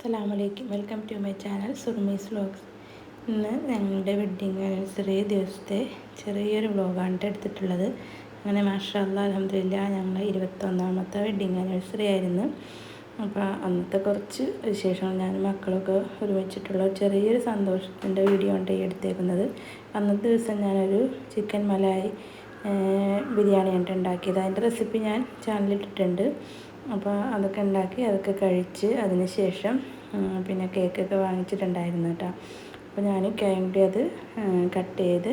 അസ്സലാമലൈക്കും. Welcome to my channel Surmi's vlogs ഇന്ന് ഞങ്ങളുടെ വെഡ്ഡിങ് ആനിവേഴ്സറി ദിവസത്തെ ചെറിയൊരു വ്ലോഗാണ് എടുത്തിട്ടുള്ളത്. അങ്ങനെ മാഷല്ല അലഹമില്ല ഞങ്ങൾ ഇരുപത്തൊന്നാമത്തെ വെഡ്ഡിങ് ആനിവേഴ്സറി ആയിരുന്നു. അപ്പോൾ അന്നത്തെ കുറച്ച് വിശേഷങ്ങൾ ഞാൻ മക്കളൊക്കെ ഒരുമിച്ചിട്ടുള്ള ചെറിയൊരു സന്തോഷത്തിന്റെ വീഡിയോ ഉണ്ട് ഈ എടുത്തേക്കുന്നത്. അന്നത്തെ ദിവസം ഞാനൊരു ചിക്കൻ മലായി ബിരിയാണി ആയിട്ട് ഉണ്ടാക്കിയത്. അതിന്റെ റെസിപ്പി ഞാൻ ചാനലിട്ടിട്ടുണ്ട്. അപ്പോൾ അതൊക്കെ ഉണ്ടാക്കി അതൊക്കെ കഴിച്ച് അതിന് ശേഷം പിന്നെ കേക്കൊക്കെ വാങ്ങിച്ചിട്ടുണ്ടായിരുന്നു കേട്ടോ. അപ്പോൾ ഞാൻ കേക്ക് അത് കട്ട് ചെയ്ത്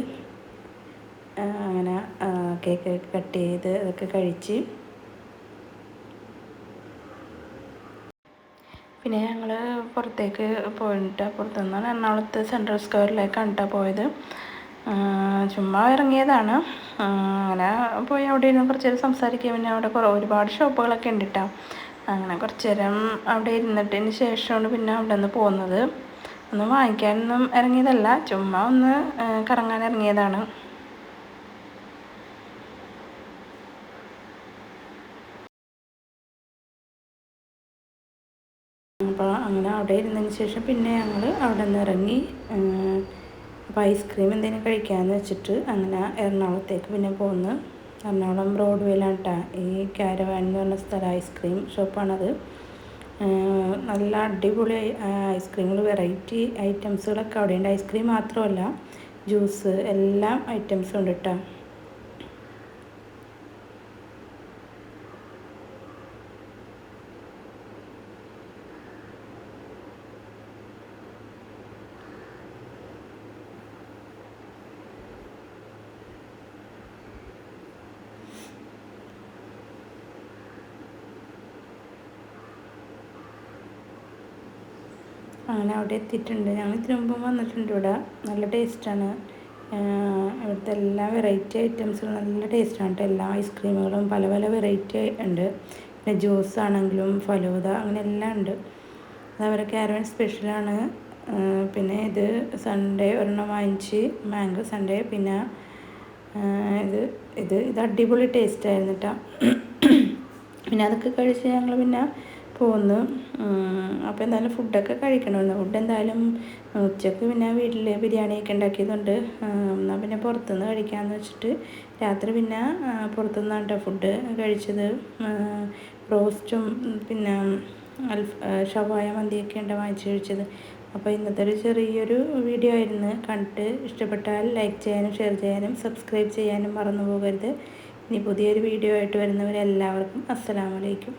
അങ്ങനെ കേക്ക് കട്ട് ചെയ്ത് അതൊക്കെ കഴിച്ച്. പിന്നെ ഞങ്ങൾ പുറത്തേക്ക് പോയിട്ട് പുറത്തുനിന്ന് എറണാകുളത്ത് സെൻട്രൽ സ്ക്വയറിലേക്കാണ് കേട്ടോ പോയത്. ചുമ്മാ ഇറങ്ങിയതാണ്. അങ്ങനെ പോയി അവിടെ ഇരുന്ന് കുറച്ച് നേരം സംസാരിക്കുക. പിന്നെ അവിടെ കുറേ ഒരുപാട് ഷോപ്പുകളൊക്കെ ഉണ്ട് കേട്ടോ അങ്ങനെ കുറച്ച് നേരം അവിടെ ഇരുന്നിട്ടതിന് ശേഷമാണ് പിന്നെ അവിടെ നിന്ന് പോകുന്നത് ഒന്നും വാങ്ങിക്കാനൊന്നും ഇറങ്ങിയതല്ല. ചുമ്മാ ഒന്ന് കറങ്ങാൻ ഇറങ്ങിയതാണ്. അപ്പോൾ അങ്ങനെ അവിടെ ഇരുന്നതിന് ശേഷം പിന്നെ ഞങ്ങൾ അവിടെ നിന്ന് ഇറങ്ങി അപ്പോൾ ഐസ്ക്രീം എന്തെങ്കിലും കഴിക്കാമെന്ന് വെച്ചിട്ട് അങ്ങനെ എറണാകുളത്തേക്ക് പിന്നെ പോന്ന്. എറണാകുളം ബ്രോഡ്വേയിലാണ് കേട്ടോ ഈ കാരവാൻ എന്ന് പറഞ്ഞ സ്ഥലം ഐസ്ക്രീം ഷോപ്പാണത്. നല്ല അടിപൊളി ഐസ്ക്രീമുകൾ വെറൈറ്റി ഐറ്റംസുകളൊക്കെ അവിടെയുണ്ട്. ഐസ്ക്രീം മാത്രമല്ല ജ്യൂസ് എല്ലാം ഐറ്റംസും ഉണ്ട് കേട്ടോ അങ്ങനെ അവിടെ എത്തിയിട്ടുണ്ട്. ഞങ്ങൾ ഇതിനു വന്നിട്ടുണ്ട് ഇവിടെ. നല്ല ടേസ്റ്റാണ് ഇവിടുത്തെ എല്ലാ വെറൈറ്റി ഐറ്റംസും നല്ല ടേസ്റ്റാണ് കേട്ടോ. എല്ലാ ഐസ്ക്രീമുകളും പല പല വെറൈറ്റി ഉണ്ട്. പിന്നെ ജ്യൂസ് ആണെങ്കിലും ഫലൂദ അങ്ങനെ എല്ലാം ഉണ്ട്. അത് അവരെ കാരവൻ സ്പെഷ്യലാണ് പിന്നെ ഇത് സൺഡേ ഒരെണ്ണം വാങ്ങിച്ച് മാംഗോ സൺഡേ പിന്നെ ഇത് ഇത് ഇത് അടിപൊളി ടേസ്റ്റ് ആയിരുന്നു കേട്ടോ. പിന്നെ അതൊക്കെ കഴിച്ച് ഞങ്ങൾ പിന്നെ പോന്നു. അപ്പോൾ എന്തായാലും ഫുഡൊക്കെ കഴിക്കണമായിരുന്നു. ഫുഡ് എന്തായാലും ഉച്ചയ്ക്ക് പിന്നെ വീട്ടിൽ ബിരിയാണിയൊക്കെ ഉണ്ടാക്കിയതുകൊണ്ട് എന്നാൽ പിന്നെ പുറത്തുനിന്ന് കഴിക്കാമെന്ന് വെച്ചിട്ട് രാത്രി പിന്നെ പുറത്തുനിന്നാണ് കേട്ടോ ഫുഡ് കഴിച്ചത്. റോസ്റ്റും പിന്നെ അൽഫ ഷവായ മന്തിയൊക്കെ ഉണ്ട് വാങ്ങിച്ച് കഴിച്ചത്. അപ്പോൾ ഇന്നത്തെ ഒരു ചെറിയൊരു വീഡിയോ ആയിരുന്നു. കണ്ടിട്ട് ഇഷ്ടപ്പെട്ടാൽ ലൈക്ക് ചെയ്യാനും ഷെയർ ചെയ്യാനും സബ്സ്ക്രൈബ് ചെയ്യാനും മറന്നു പോകരുത്. ഇനി പുതിയൊരു വീഡിയോ ആയിട്ട് വരുന്നവരെല്ലാവർക്കും അസ്സലാമലൈക്കും